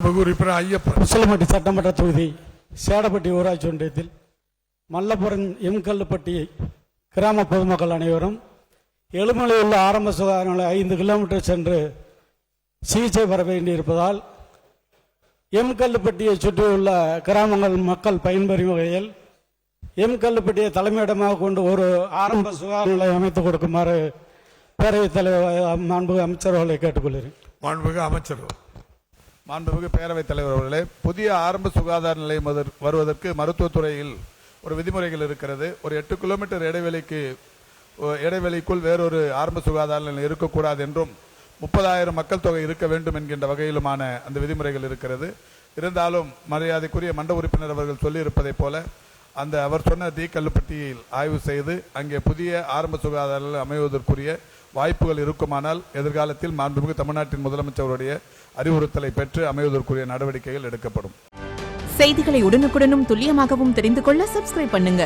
உறுப்பினர் ஐயப்பன். உசிலம்பட்டி சட்டமன்ற தொகுதி சேடப்பட்டி ஊராட்சி ஒன்றியத்தில் மல்லபுரம் எம்கல்லுப்பட்டி கிராம பொதுமக்கள் அனைவரும் எழுமலையில் உள்ள ஆரம்ப சுகாதார நிலையம் ஐந்து கிலோமீட்டர் சென்று சிகிச்சை பெற வேண்டியிருப்பதால் எம்கல்லுப்பட்டியை சுற்றியுள்ள கிராமங்கள் மக்கள் பயன்பெறும் வகையில் எம்கல்லுப்பட்டியை தலைமையிடமாக கொண்டு ஒரு ஆரம்ப சுகாதார நிலையம் அமைத்துக் கொடுக்குமாறு பேரவைத் தலைவர் மாண்புமிகு அமைச்சர் அவர்களை கேட்டுக்கொள்கிறேன். மாண்புமிகு அமைச்சர் மாண்புமிகு பேரவைத் தலைவர் அவர்களே புதிய ஆரம்ப சுகாதார நிலையம் வருவதற்கு மருத்துவத்துறையில் ஒரு விதிமுறைகள் இருக்கிறது. ஒரு எட்டு கிலோமீட்டர் இடைவெளிக்கு இடைவெளிக்குள் வேறொரு ஆரம்ப சுகாதார நிலையம் இருக்கக்கூடாது என்றும் முப்பதாயிரம் மக்கள் தொகை இருக்க வேண்டும் என்கின்ற வகையிலுமான அந்த விதிமுறைகள் இருக்கிறது. இருந்தாலும் மரியாதைக்குரிய மண்ட உறுப்பினர் அவர்கள் சொல்லியிருப்பதைப் போல அந்த அவர் சொன்ன தீக்கல்லுப்பட்டியில் ஆய்வு செய்து அங்கே புதிய ஆரம்ப சுகாதார அமைவதற்குரிய வாய்ப்புகள் இருக்குமானால் எதிர்காலத்தில் மாண்புமிகு தமிழ்நாட்டின் முதலமைச்சருடைய அறிவுறுத்தலை பெற்று அமைவதற்குரிய நடவடிக்கைகள் எடுக்கப்படும். செய்திகளை உடனுக்குடனும் துல்லியமாகவும் தெரிந்து கொள்ள சப்ஸ்கிரைப் பண்ணுங்க.